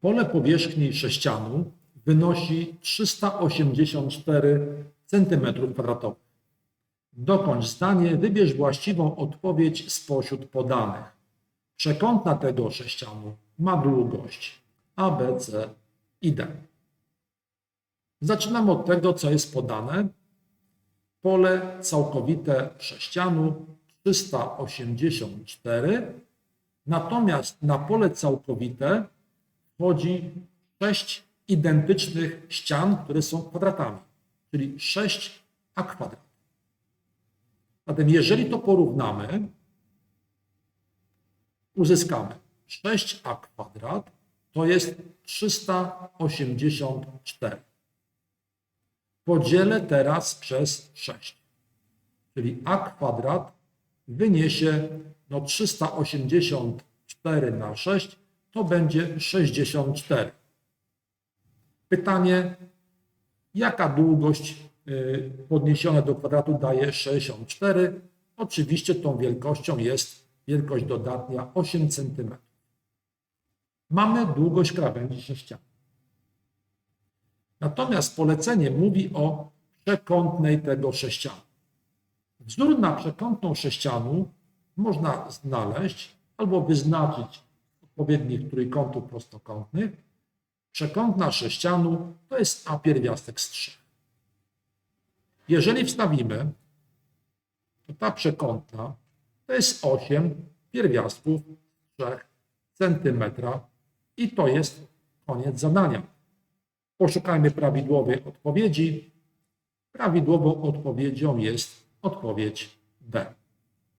Pole powierzchni sześcianu wynosi 384 cm2. Dokończ zdanie, wybierz właściwą odpowiedź spośród podanych. Przekątna tego sześcianu ma długość A, B, C i D. Zaczynamy od tego, co jest podane. Pole całkowite sześcianu 384, natomiast na pole całkowite wchodzi sześć identycznych ścian, które są kwadratami, czyli 6 a kwadrat. Zatem jeżeli to porównamy, uzyskamy 6a kwadrat to jest 384. Podzielę teraz przez 6. Czyli a kwadrat wyniesie no 384 na 6 to będzie 64. Pytanie, jaka długość y, podniesiona do kwadratu daje 64? Oczywiście tą wielkością jest wielkość dodatnia 8 cm. Mamy długość krawędzi sześcianu. Natomiast polecenie mówi o przekątnej tego sześcianu. Wzór na przekątną sześcianu można znaleźć albo wyznaczyć odpowiednich trójkątów prostokątnych. Przekątna sześcianu to jest A pierwiastek z 3. Jeżeli wstawimy, to ta przekątna to jest 8 pierwiastków 3 cm i to jest koniec zadania. Poszukajmy prawidłowej odpowiedzi. Prawidłową odpowiedzią jest odpowiedź B.